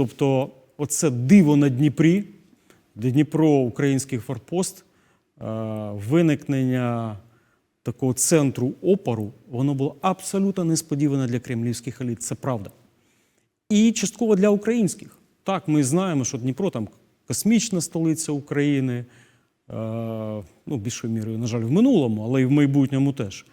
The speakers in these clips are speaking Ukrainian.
Тобто, оце диво на Дніпрі, Дніпро український форпост, е, виникнення такого центру опору, воно було абсолютно несподіване для кремлівських еліт. Це правда. І частково для українських. Так, ми знаємо, що Дніпро там космічна столиця України, е, ну, більшою мірою, на жаль, в минулому, але і в майбутньому теж.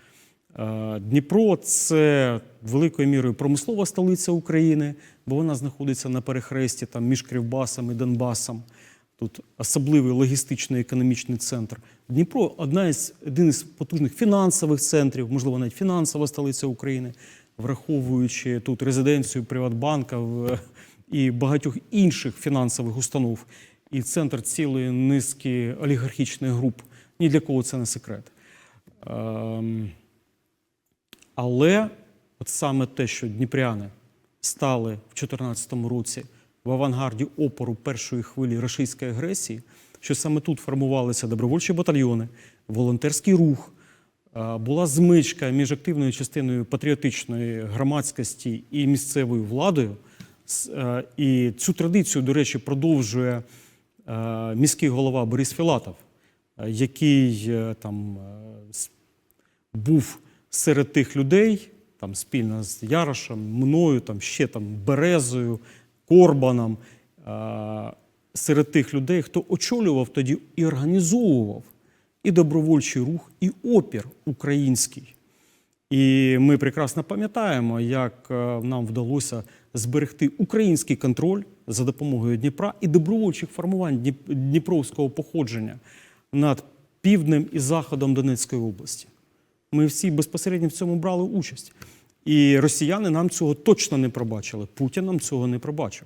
Е, Дніпро це великою мірою промислова столиця України, бо вона знаходиться на перехресті там, між Кривбасом і Донбасом. Тут особливий логістичний економічний центр. Дніпро одна із, один із потужних фінансових центрів, можливо, навіть фінансова столиця України, враховуючи тут резиденцію Приватбанка і багатьох інших фінансових установ, і центр цілої низки олігархічних груп. Ні для кого це не секрет. Але от саме те, що дніпряни стали в 2014 році в авангарді опору першої хвилі російської агресії, що саме тут формувалися добровольчі батальйони, волонтерський рух, е, була змичка між активною частиною патріотичної громадськості і місцевою владою. Е, І цю традицію, до речі, продовжує е, міський голова Борис Філатов, який там був серед тих людей, там спільно з Ярошем, мною, там ще там Березою, Корбаном, е, серед тих людей, хто очолював тоді і організовував і добровольчий рух, і опір український. І ми прекрасно пам'ятаємо, як е, нам вдалося зберегти український контроль за допомогою Дніпра і добровольчих формувань Дніп- дніпровського походження над півднем і заходом Донецької області. Ми всі безпосередньо в цьому брали участь. І росіяни нам цього точно не пробачили. Путін нам цього не пробачив.